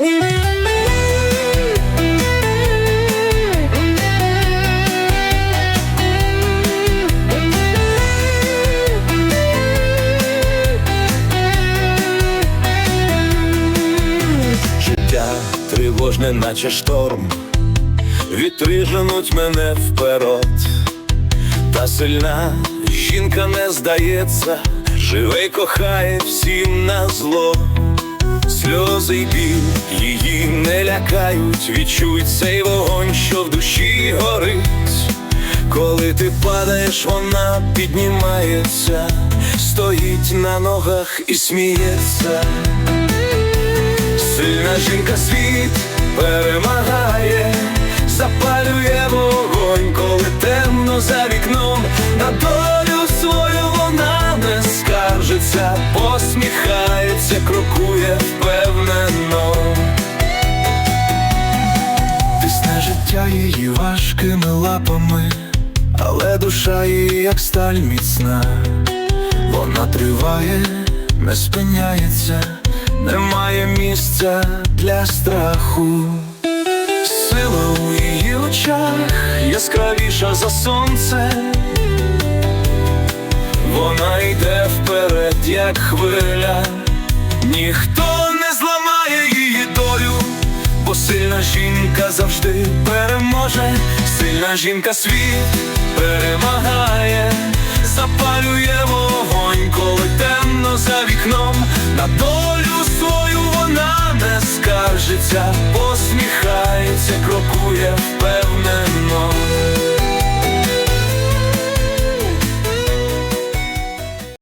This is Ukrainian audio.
Життя тривожне, наче шторм, вітри женуть мене вперед, та сильна жінка не здається, живе й кохає всім на зло. Сльози й біль її не лякають, відчуй цей вогонь, що в душі горить. Коли ти падаєш, вона піднімається, стоїть на ногах і сміється. Сильна жінка світ перемагає, її важкими лапами, але душа її, як сталь міцна, вона триває, не спиняється, немає місця для страху. Сила у її очах яскравіша за сонце. Вона йде вперед, як хвиля, ніхто жінка завжди переможе, сильна жінка світ перемагає, запалює вогонь, коли темно за вікном, на долю свою вона не скаржиться,